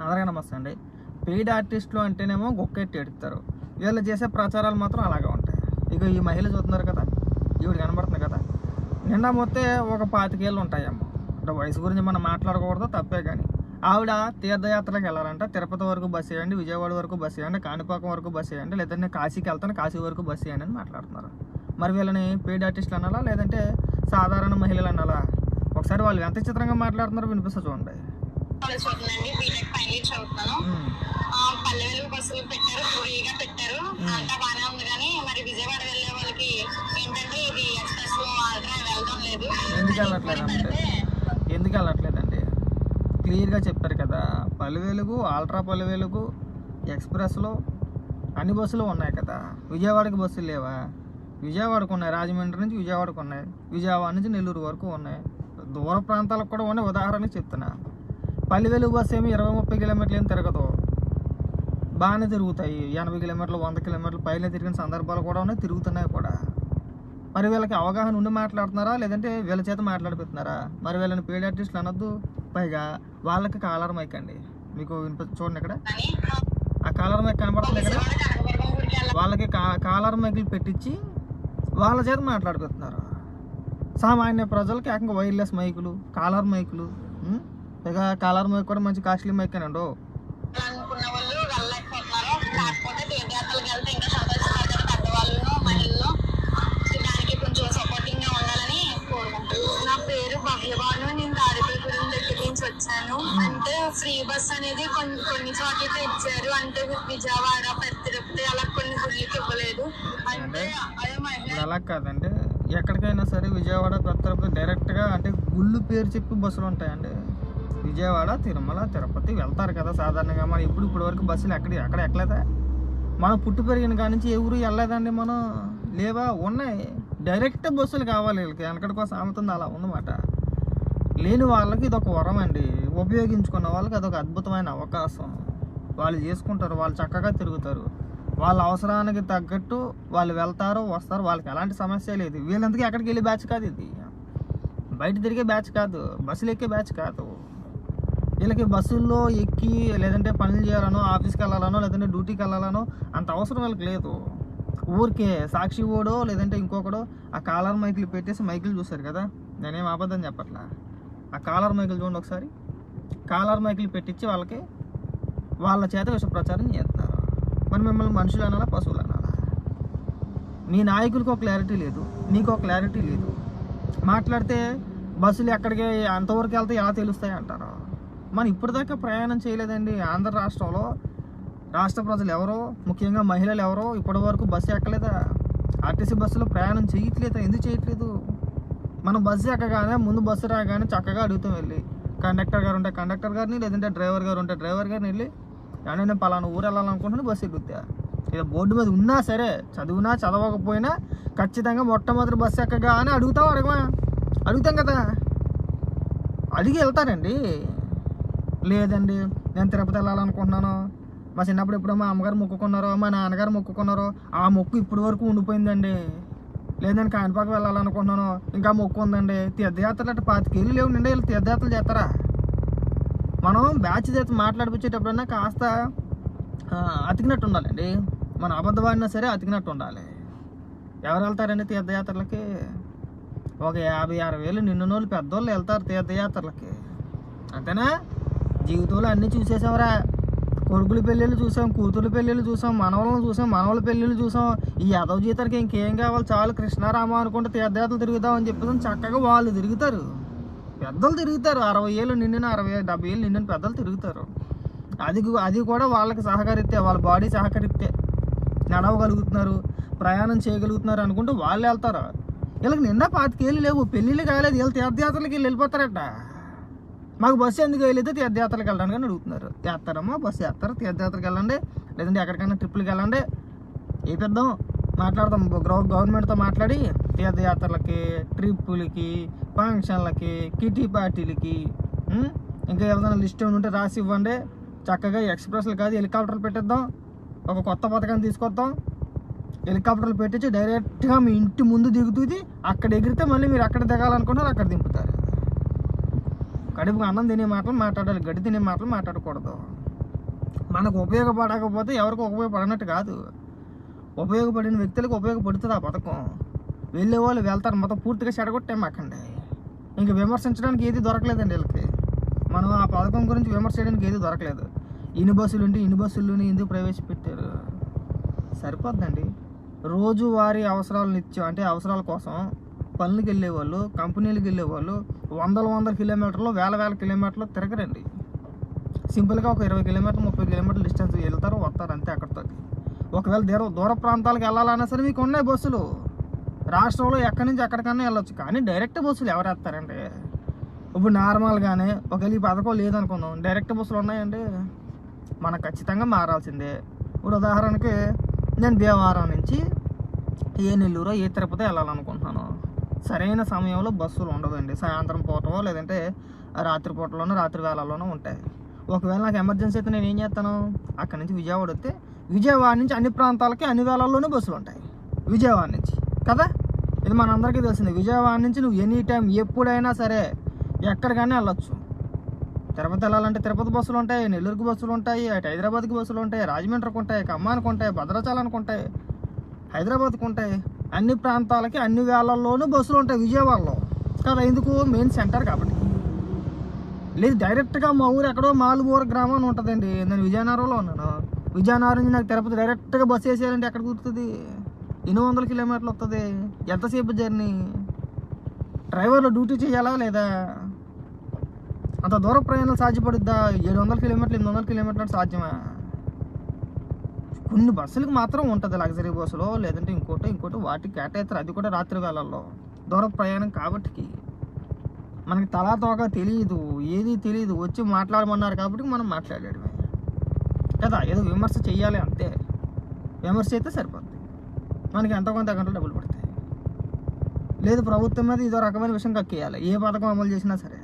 అందరికీ నమస్తే అండి. పెయిడ్ ఆర్టిస్టులు అంటేనేమో గొక్కెట్టి ఎడుతారు వీళ్ళు చేసే ప్రచారాలు మాత్రం అలాగే ఉంటాయి. ఇక ఈ మహిళ చూస్తున్నారు కదా ఈవిడ కనబడుతుంది కదా. నిన్న మొత్తే ఒక పాతికేళ్ళు ఉంటాయేమో అంటే వయసు గురించి మనం మాట్లాడకూడదు తప్పే కానీ. ఆవిడ తీర్థయాత్రలకు వెళ్ళాలంట. తిరుపతి వరకు బస్ వేయండి విజయవాడ వరకు బస్ వేయండి కాణిపాకం వరకు బస్ వేయండి లేదంటే కాశీకి వెళ్తాను కాశీ వరకు బస్ వేయండి అని మాట్లాడుతున్నారు. మరి వీళ్ళని పెయిడ్ ఆర్టిస్టులు అనాలా లేదంటే సాధారణ మహిళలు అనాలా? ఒకసారి వాళ్ళు ఎంత చిత్రంగా మాట్లాడుతున్నారో వినిపిస్తా చూడండి. కాలేజ్ చదువుతున్నానండి బీటెక్ ఫైనల్ ఇయర్ చదువుతున్నాను. పల్లెలు బస్సులు పెట్టారు ఫ్రీగా పెట్టారు. అంతా బాగానే ఉంది కానీ మరి విజయవాడ వెళ్ళే వాళ్ళకి ఏంటంటే ఇది ఎక్స్ప్రెస్లో వెళ్ళడం లేదు. ఎందుకు వెళ్ళట్లేదంటే ఎందుకు వెళ్ళట్లేదండి? క్లియర్గా చెప్పారు కదా పలు వెలుగు ఆల్ట్రా పలు వెలుగు ఎక్స్ప్రెస్లో అన్ని బస్సులు ఉన్నాయి కదా. విజయవాడకి బస్సులు లేవా? విజయవాడకు ఉన్నాయి రాజమండ్రి నుంచి విజయవాడకు ఉన్నాయి విజయవాడ నుంచి నెల్లూరు వరకు ఉన్నాయి. దూర ప్రాంతాలకు కూడా ఉన్నాయి ఉదాహరణకి చెప్తున్నా. పల్లెవేలు బస్సు ఏమి ఇరవై ముప్పై కిలోమీటర్లు ఏం తిరగదు. బాగానే తిరుగుతాయి. ఎనభై కిలోమీటర్లు వంద కిలోమీటర్లు పైన తిరిగిన సందర్భాలు కూడా ఉన్నాయి తిరుగుతున్నాయి కూడా. మరి వీళ్ళకి అవగాహన ఉండి మాట్లాడుతున్నారా? లేదంటే వీళ్ళ చేత మాట్లాడిపోతున్నారా మరి వీళ్ళని పేడ్ ఆర్టిస్టులు అనొద్దు? పైగా వాళ్ళకి కాలర్ మైక్ అండి. మీకు వినిపి చూడండి ఇక్కడ. ఆ కాలర్ మైక్ కనబడుతుంది ఇక్కడ. వాళ్ళకి కా కాలర్ మైకులు పెట్టించి వాళ్ళ చేత మాట్లాడిపోతున్నారు సామాన్య ప్రజలకి ఏకంగా వైర్లెస్ మైకులు కాలర్ మైకులు పైగా కాలర్ మైక్ కూడా మంచి కాస్ట్లీ మైక్ అండి ఇంకా వచ్చాను. అంటే ఫ్రీ బస్ అనేది కొన్ని కొన్ని చోట్లకి ఇచ్చారు అంటే విజయవాడ పెద్ద తిరుపతి అలా కొన్ని గుళ్ళకి ఇవ్వలేదు. అంటే అలా కాదండి. ఎక్కడికైనా సరే విజయవాడ తిరుపతి డైరెక్ట్గా అంటే గుళ్ళు పేరు చెప్పి బస్సులు ఉంటాయండి. విజయవాడ తిరుమల తిరుపతి వెళ్తారు కదా సాధారణంగా. మనం ఇప్పుడు ఇప్పటి వరకు బస్సులు ఎక్కడ ఎక్కడ ఎక్కలేదా? మనం పుట్టి పెరిగిన కాడి నుంచి ఏ ఊరు వెళ్ళలేదండి మనం? లేవా? ఉన్నాయి. డైరెక్ట్ బస్సులు కావాలి వీళ్ళకి. వెనకడికో సామెతుంది అలా ఉందన్నమాట. లేని వాళ్ళకి ఇది ఒక వరం అండి. ఉపయోగించుకున్న వాళ్ళకి అదొక అద్భుతమైన అవకాశం. వాళ్ళు చేసుకుంటారు. వాళ్ళు చక్కగా తిరుగుతారు. వాళ్ళ అవసరానికి తగ్గట్టు వాళ్ళు వెళ్తారు వస్తారు. వాళ్ళకి ఎలాంటి సమస్య లేదు. వీళ్ళందుకే ఎక్కడికి వెళ్ళి బ్యాచ్ కాదు ఇది. బయట తిరిగే బ్యాచ్ కాదు. బస్సులు ఎక్కే బ్యాచ్ కాదు. వీళ్ళకి బస్సుల్లో ఎక్కి లేదంటే పనులు చేయాలనో ఆఫీస్కి వెళ్ళాలనో లేదంటే డ్యూటీకి వెళ్ళాలనో అంత అవసరం వాళ్ళకి లేదు. ఊరికే సాక్షి ఓడో లేదంటే ఇంకొకడో ఆ కాలర్ మైకులు పెట్టేసి మైకులు చూస్తారు కదా? నేనేం అబద్ధం చెప్పట్లా? ఆ కాలర్ మైకులు చూడండి ఒకసారి. కాలర్ మైకులు పెట్టించి వాళ్ళకి వాళ్ళ చేత విష ప్రచారం చేస్తారు మరి మిమ్మల్ని మనుషులు అనాలా పశువులు అనాలా? మీ నాయకులకు ఒక క్లారిటీ లేదు. నీకు ఒక క్లారిటీ లేదు. మాట్లాడితే బస్సులు ఎక్కడికి అంతవరకు వెళ్తే ఎలా తెలుస్తాయి అంటారు? మనం ఇప్పటిదాకా ప్రయాణం చేయలేదండి. ఆంధ్ర రాష్ట్రంలో రాష్ట్ర ప్రజలు ఎవరో ముఖ్యంగా మహిళలు ఎవరో ఇప్పటి వరకు బస్సు ఎక్కలేదా? ఆర్టీసీ బస్సులో ప్రయాణం చేయట్లేదా? ఎందుకు చేయట్లేదు? మనం బస్సు ఎక్కగానే ముందు బస్సు రాగానే చక్కగా అడుగుతాం వెళ్ళి. కండక్టర్ గారు ఉంటే కండక్టర్ గారిని లేదంటే డ్రైవర్ గారు ఉంటే డ్రైవర్ గారిని వెళ్ళి "ఏమండి, నేను పలానా ఊరు వెళ్ళాలనుకుంటున్నాను బస్సు ఎక్కుతా ఇలా బోర్డు మీద ఉన్నా సరే చదివినా చదవకపోయినా ఖచ్చితంగా మొట్టమొదటి బస్సు ఎక్కగా అని అడుగుతాం అడగమా? అడుగుతాం కదా? అడిగి వెళ్తారండి. లేదండి నేను తిరుపతి వెళ్ళాలనుకుంటున్నాను. మా చిన్నప్పుడు ఎప్పుడో మా అమ్మగారు మొక్కుకున్నారో మా నాన్నగారు మొక్కుకున్నారో ఆ మొక్కు ఇప్పటి వరకు ఉండిపోయిందండి. లేదండి కాణిపాకు వెళ్ళాలనుకుంటున్నాను. ఇంకా మొక్కు ఉందండి. తీర్థయాత్రలు అంటే పాతికేళ్ళు లేవు నిండి వీళ్ళు తీర్థయాత్రలు చేస్తారా? మనం బ్యాచ్ చేసి మాట్లాడిపించేటప్పుడైనా కాస్త అతికినట్టు ఉండాలండి. మన అబద్ధవాడినా సరే అతికినట్టు ఉండాలి. ఎవరు వెళ్తారండి తీర్థయాత్రలకి? ఒక యాభై అరవై వేలు నిన్ననోళ్ళు పెద్దోళ్ళు వెళ్తారు తీర్థయాత్రలకి. అంతేనా? జీవితంలో అన్నీ చూసేసాంరా. కొడుకుల పెళ్ళిళ్ళు చూసాం కూతురు పెళ్ళిళ్ళు చూసాం మనవలను చూసాం మనవల పెళ్ళిళ్ళు చూసాం. ఈ యాదవ జీతానికి ఇంకేం కావాలి? చాలు కృష్ణారామ అనుకుంటే తీర్థయాత్రలు తిరుగుదాం అని చెప్పేసి చక్కగా వాళ్ళు తిరుగుతారు. పెద్దలు తిరుగుతారు. అరవై ఏళ్ళు నిండిన అరవై డెబ్బై ఏళ్ళు నిండిన పెద్దలు తిరుగుతారు. అది అది కూడా వాళ్ళకి సహకరిస్తే వాళ్ళ బాడీ సహకరిస్తే నడవగలుగుతున్నారు ప్రయాణం చేయగలుగుతున్నారు అనుకుంటే వాళ్ళు వెళ్తారు. వీళ్ళకి నిండా పాతికేళ్ళు లేవు. పెళ్ళిళ్ళు కాలేదు. వీళ్ళు తీర్థయాత్రలకి వెళ్ళి వెళ్ళిపోతారట. మాకు బస్సు ఎందుకు వెళ్ళితే తీర్థయాత్రలకు వెళ్ళడానికి అని అడుగుతున్నారు. తీస్తారమ్మా బస్సు చేస్తారు తీర్థయాత్రకి వెళ్ళండి. లేదంటే ఎక్కడికైనా ట్రిప్పులకు వెళ్ళండి. వేపిద్దాం మాట్లాడదాం గవర్నమెంట్తో మాట్లాడి తీర్థయాత్రలకి ట్రిప్పులకి ఫంక్షన్లకి కిటీ పార్టీలకి ఇంకా ఏదైనా లిస్ట్ ఉంటే రాసి ఇవ్వండి. చక్కగా ఎక్స్ప్రెస్లు కాదు హెలికాప్టర్లు పెట్టిద్దాం. ఒక కొత్త పథకాన్ని తీసుకొద్దాం హెలికాప్టర్లు పెట్టించి డైరెక్ట్గా మీ ఇంటి ముందు దిగుతుంది అక్కడ ఎగిరితే మళ్ళీ మీరు అక్కడ దిగాలనుకుంటారు అక్కడ దింపుతారు. కడుపు అన్నం తినే మాటలు మాట్లాడాలి గడ్డి తినే మాటలు మాట్లాడకూడదు. మనకు ఉపయోగపడకపోతే ఎవరికి ఉపయోగపడినట్టు కాదు. ఉపయోగపడిన వ్యక్తులకు ఉపయోగపడుతుంది ఆ పథకం. వెళ్ళే వాళ్ళు వెళ్తారు మొత్తం పూర్తిగా చెడగొట్టామాకండి ఇంక విమర్శించడానికి ఏది దొరకలేదండి వీళ్ళకి. మనం ఆ పథకం గురించి విమర్శ చేయడానికి ఏది దొరకలేదు. ఇన్ని బస్సులు ఉంటే ఇన్ని బస్సులు ఎందుకు ప్రవేశపెట్టారు? సరిపోద్దండి. రోజువారీ అవసరాలు నిత్యం అంటే అవసరాల కోసం పనులకు వెళ్ళేవాళ్ళు కంపెనీలకు వెళ్ళేవాళ్ళు వందల వందల కిలోమీటర్లు వేల వేల కిలోమీటర్లు తిరగరండి. సింపుల్గా ఒక ఇరవై కిలోమీటర్లు ముప్పై కిలోమీటర్ల డిస్టెన్స్ వెళ్తారు వస్తారు అంతే అక్కడితో ఒకవేళ దూర దూర ప్రాంతాలకు వెళ్ళాలన్నా సరే మీకు ఉన్నాయి బస్సులు. రాష్ట్రంలో ఎక్కడి నుంచి ఎక్కడికన్నా వెళ్ళొచ్చు కానీ డైరెక్ట్ బస్సులు ఎవరు వేస్తారండి ఇప్పుడు నార్మల్గానే ఒకవేళ ఈ పథకం లేదనుకుందాం డైరెక్ట్ బస్సులు ఉన్నాయండి? మనకు ఖచ్చితంగా మారాల్సిందే. ఇప్పుడు ఉదాహరణకి నేను భీమవరం నుంచి ఏ నెల్లూరో ఏ తిరుపతి వెళ్ళాలనుకుంటున్నాను. సరైన సమయంలో బస్సులు ఉండదండి సాయంత్రం పూటవో లేదంటే రాత్రి పూటలోనో రాత్రి వేళల్లోనో ఉంటాయి. ఒకవేళ నాకు ఎమర్జెన్సీ అయితే నేను ఏం చేస్తాను? అక్కడి నుంచి విజయవాడ వస్తే విజయవాడ నుంచి అన్ని ప్రాంతాలకి అన్ని వేళల్లోనూ బస్సులు ఉంటాయి. విజయవాడ నుంచి. కదా? ఇది మనందరికీ తెలిసింది. విజయవాడ నుంచి నువ్వు ఎనీ టైం ఎప్పుడైనా సరే ఎక్కడికైనా వెళ్ళొచ్చు. తిరుపతి వెళ్ళాలంటే తిరుపతి బస్సులు ఉంటాయి నెల్లూరుకి బస్సులు ఉంటాయి అటు హైదరాబాద్కి బస్సులు ఉంటాయి రాజమండ్రికి ఉంటాయి ఖమ్మానికి ఉంటాయి భద్రాచలానికి ఉంటాయి హైదరాబాద్కి ఉంటాయి. అన్ని ప్రాంతాలకి అన్ని వేళల్లోనూ బస్సులు ఉంటాయి విజయవాడలో. కదా ఎందుకు? మెయిన్ సెంటర్ కాబట్టి. లేదు డైరెక్ట్గా మా ఊరు ఎక్కడో మాలుగూర గ్రామం అని ఉంటుందండి. నేను విజయనగరంలో ఉన్నాను. విజయనగరం నుంచి నాకు తిరుపతి డైరెక్ట్గా బస్సు వేసేయాలంటే ఎక్కడ కుదురుతుంది? ఎన్ని వందల కిలోమీటర్లు వస్తుంది ఎంతసేపు జర్నీ? డ్రైవర్లు డ్యూటీ చేయాలా లేదా? అంత దూర ప్రయాణాలు సాధ్యపడుద్దా? ఏడు వందల కిలోమీటర్లు ఎనిమిది వందల కిలోమీటర్లు సాధ్యమా? కొన్ని బస్సులకు మాత్రం ఉంటుంది లగ్జరీ బస్సులో లేదంటే ఇంకోటి ఇంకోటి వాటికి కేటాయిస్తారు. అది కూడా రాత్రి వేళల్లో దూర ప్రయాణం కాబట్టి మనకి తలా తోక తెలియదు ఏది తెలియదు వచ్చి మాట్లాడమన్నారు కాబట్టి మనం మాట్లాడేయడమే. కదా ఏదో విమర్శ చేయాలి అంతే. విమర్శ అయితే సరిపోద్ది. మనకి ఎంతో కొంత గంటలు డబ్బులు పడతాయి. లేదు ప్రభుత్వం మీద ఇదో రకమైన విషయం కక్కేయాలి. ఏ పథకం అమలు చేసినా సరే.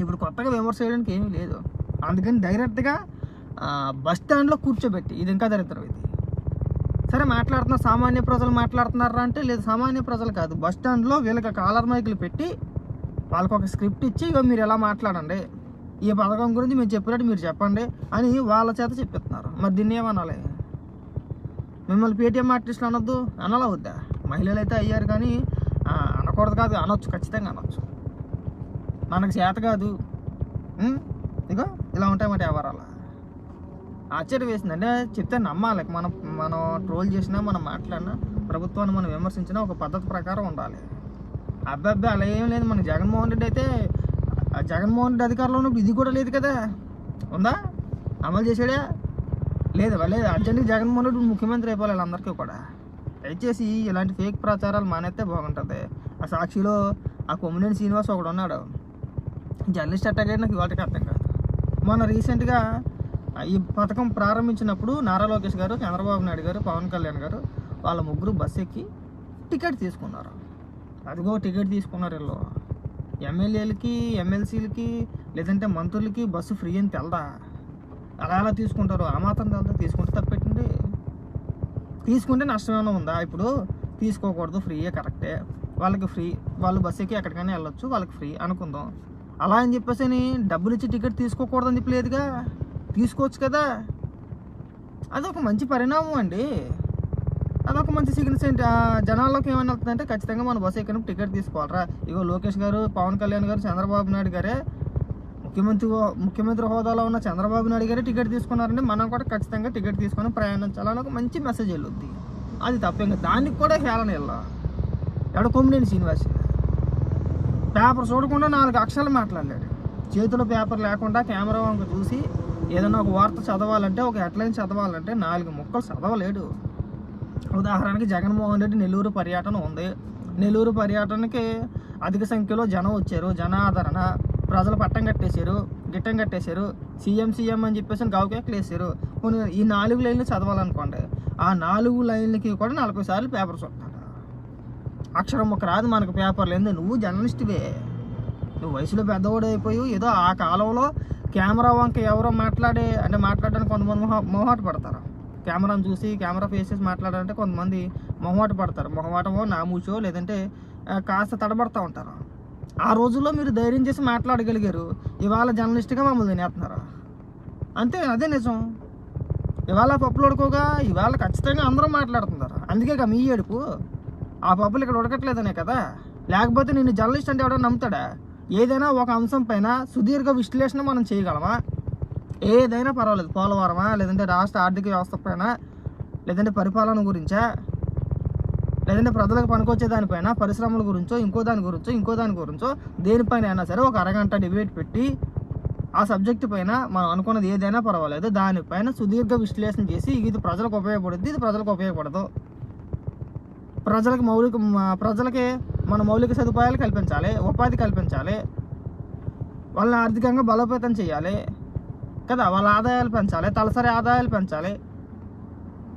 ఇప్పుడు కొత్తగా విమర్శ చేయడానికి ఏమీ లేదు. అందుకని డైరెక్ట్గా బస్ స్టాండ్లో కూర్చోబెట్టి ఇది ఇంకా దరిద్రం ఇది. సరే మాట్లాడుతున్నారు సామాన్య ప్రజలు మాట్లాడుతున్నారా అంటే లేదు సామాన్య ప్రజలు కాదు. బస్ స్టాండ్లో వీళ్ళకి కాలర్ మైకులు పెట్టి వాళ్ళకి ఒక స్క్రిప్ట్ ఇచ్చి ఇగో మీరు ఎలా మాట్లాడండి? ఈ పథకం గురించి మేము చెప్పినట్టు మీరు చెప్పండి అని వాళ్ళ చేత చెప్పిస్తున్నారు. మరి దీన్ని ఏమనాలి? మిమ్మల్ని పేటీఎం ఆర్టిస్టులు అనొద్దు? అనాలా వద్దా? మహిళలు అయితే అయ్యారు కానీ అనకూడదు కాదు అనొచ్చు ఖచ్చితంగా అనొచ్చు. మనకు చేత కాదు. ఇగో ఇలా ఉంటాయి మాట ఎవరాలా ఆశ్చర్య వేసింది అంటే చెప్తే నమ్మాలి. మనం మనం ట్రోల్ చేసినా మనం మాట్లాడినా ప్రభుత్వాన్ని మనం విమర్శించినా ఒక పద్ధతి ప్రకారం ఉండాలి. అబ్బాబ్బే అలా ఏం లేదు. మన జగన్మోహన్ రెడ్డి అయితే ఆ జగన్మోహన్ రెడ్డి అధికారంలో ఉన్నప్పుడు ఇది కూడా లేదు కదా. ఉందా? అమలు చేశాడా? లేదు? లేదు? అర్జెంట్గా జగన్మోహన్ రెడ్డి ముఖ్యమంత్రి అయిపోవాలి అందరికీ కూడా. దయచేసి ఇలాంటి ఫేక్ ప్రచారాలు మానేస్తే బాగుంటుంది. ఆ సాక్షిలో ఆ కొమ్మినేని శ్రీనివాస్ ఒకడు ఉన్నాడు జర్నలిస్ట్ అట్టాగే నాకు ఇవాళకి అర్థం కాదు. మొన్న రీసెంట్గా ఈ పథకం ప్రారంభించినప్పుడు నారా లోకేష్ గారు చంద్రబాబు నాయుడు గారు పవన్ కళ్యాణ్ గారు వాళ్ళ ముగ్గురు బస్ ఎక్కి టికెట్ తీసుకున్నారు. అదిగో టికెట్ తీసుకున్నారు వీళ్ళు. ఎమ్మెల్యేలకి ఎమ్మెల్సీలకి లేదంటే మంత్రులకి బస్సు ఫ్రీ అని తెల్దా? అలా అలా తీసుకుంటారు. ఆ మాత్రం తెల్దా? తీసుకుంటే తప్పెట్టండి తీసుకుంటే నష్టం ఏమైనా ఉందా? ఇప్పుడు తీసుకోకూడదు ఫ్రీయే కరెక్టే వాళ్ళకి ఫ్రీ వాళ్ళు బస్ ఎక్కి ఎక్కడికైనా వెళ్ళొచ్చు వాళ్ళకి ఫ్రీ అనుకుందాం. అలా అని చెప్పేసి అని డబ్బులు ఇచ్చి టికెట్ తీసుకోకూడదని చెప్పి లేదుగా? తీసుకోవచ్చు కదా. అదొక మంచి పరిణామం అండి. అదొక మంచి సిగ్నల్ జనాల్లోకి ఏమైనా వెళ్తుందంటే ఖచ్చితంగా మన బస్సు ఎక్కినప్పుడు టికెట్ తీసుకోవాలరా. ఇగో లోకేష్ గారు పవన్ కళ్యాణ్ గారు చంద్రబాబు నాయుడు గారే ముఖ్యమంత్రి ముఖ్యమంత్రి హోదాలో ఉన్న చంద్రబాబు నాయుడు గారే టికెట్ తీసుకున్నారంటే మనం కూడా ఖచ్చితంగా టికెట్ తీసుకొని ప్రయాణించాలని ఒక మంచి మెసేజ్ వెళ్ళొద్ది. అది తప్పేం దానికి కూడా హేళన వెళ్ళా ఎక్కడ కొమ్మినేని శ్రీనివాస్? పేపర్ చూడకుండా నాలుగు అక్షరాలు మాట్లాడలేడు. చేతిలో పేపర్ లేకుండా కెమెరా వంక చూసి ఏదైనా ఒక వార్త చదవాలంటే ఒక హెడ్లైన్ చదవాలంటే నాలుగు ముక్కలు చదవలేడు. ఉదాహరణకి జగన్మోహన్ రెడ్డి నెల్లూరు పర్యటన ఉంది. నెల్లూరు పర్యటనకి అధిక సంఖ్యలో జనం వచ్చారు. జనాదరణ ప్రజలు పట్టం కట్టేశారు గిట్టం కట్టేశారు సీఎం సీఎం అని చెప్పేసి గావుకేకలు వేసారు కొన్ని ఈ నాలుగు లైన్లు చదవాలనుకోండి ఆ నాలుగు లైన్లకి కూడా నలభై సార్లు పేపర్ చూస్తాడు అక్షరం ఒక రాదు మనకు పేపర్లు ఏంది నువ్వు జర్నలిస్ట్వే. నువ్వు వయసులో పెద్దవాడు అయిపోయి ఏదో ఆ కాలంలో కెమెరా వంక ఎవరో మాట్లాడే అంటే మాట్లాడడానికి కొంతమంది మొహ మొహమాట పడతారు కెమెరాను చూసి కెమెరా ఫేసెస్ మాట్లాడాలంటే కొంతమంది మొహమాట పడతారు మొహమాటమో నామూచో లేదంటే కాస్త తడబడతా ఉంటారు. ఆ రోజుల్లో మీరు ధైర్యం చేసి మాట్లాడగలిగారు. ఇవాళ జర్నలిస్ట్గా మమ్మల్ని తినేస్తున్నారు? అంతే అదే నిజం. ఇవాళ పప్పులు ఉడుకోగా ఇవాళ ఖచ్చితంగా అందరూ మాట్లాడుతున్నారు. అందుకే కదా మీ ఏడుపు. ఆ పప్పులు ఇక్కడ ఉడకట్లేదనే కదా. లేకపోతే నేను జర్నలిస్ట్ అంటే ఎవడో నమ్ముతాడా? ఏదైనా ఒక అంశం పైన సుదీర్ఘ విశ్లేషణ మనం చేయగలమా? ఏదైనా పర్వాలేదు. పోలవరమా? లేదంటే రాష్ట్ర ఆర్థిక వ్యవస్థ పైన? లేదంటే పరిపాలన గురించా? లేదంటే ప్రజలకు పనికొచ్చే దానిపైన పరిశ్రమల గురించో? ఇంకో దాని గురించో? ఇంకో దాని గురించో? దేనిపైన అయినా సరే ఒక అరగంట డిబేట్ పెట్టి ఆ సబ్జెక్ట్ పైన మనం అనుకున్నది ఏదైనా పర్వాలేదు. దానిపైన సుదీర్ఘ విశ్లేషణ చేసి ఇది ప్రజలకు ఉపయోగపడుద్ది ఇది ప్రజలకు ఉపయోగపడదు. ప్రజలకు మౌలిక ప్రజలకే ప్రజలకి మన మౌలిక సదుపాయాలు కల్పించాలి ఉపాధి కల్పించాలి వాళ్ళని ఆర్థికంగా బలోపేతం చేయాలి కదా? వాళ్ళ ఆదాయాలు పెంచాలి తలసరి ఆదాయాలు పెంచాలి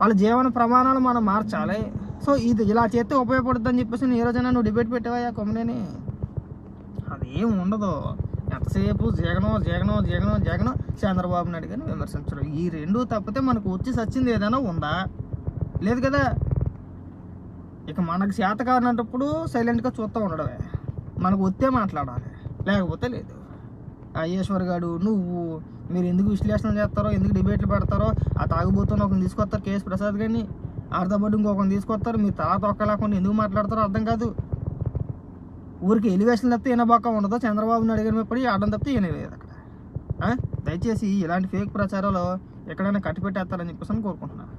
వాళ్ళ జీవన ప్రమాణాలు మనం మార్చాలి. సో ఇది ఇలా చేస్తే ఉపయోగపడుతుంది అని చెప్పేసి నేను ఈ రోజైనా నువ్వు డిబేట్ పెట్టావా కొమ్మనేని? అదేం ఉండదు. ఎంతసేపు జగనం జగనం జగనం జగనం చంద్రబాబు నాయుడు గారిని విమర్శించడం. ఈ రెండు తప్పితే మనకు వచ్చి సచ్చింది ఏదైనా ఉందా? లేదు కదా? ఇక మనకు చేత కానప్పుడు సైలెంట్గా చూస్తూ ఉండడమే. మనకు వస్తే మాట్లాడాలి. లేకపోతే లేదు. ఆ ఈశ్వర్ గారు నువ్వు మీరు ఎందుకు విశ్లేషణ చేస్తారో ఎందుకు డిబేట్లు పెడతారో ఆ తాగుబోతున్న ఒకరిని తీసుకొస్తారు కేఎస్ ప్రసాద్ గారిని ఆడతబడి ఇంకొకరిని తీసుకొస్తారు మీరు తలా తొక్కలేకుండా ఎందుకు మాట్లాడతారో అర్థం కాదు. ఊరికి ఎలివేషన్ తప్పితే ఈయనబాక ఉండదు చంద్రబాబుని అడిగిన పడి ఆడడం తప్పితే ఈయన లేదు అక్కడ. దయచేసి ఇలాంటి ఫేక్ ప్రచారాలు ఎక్కడైనా కట్టిపెట్టేస్తారని చెప్పేసి అని కోరుకుంటున్నాను.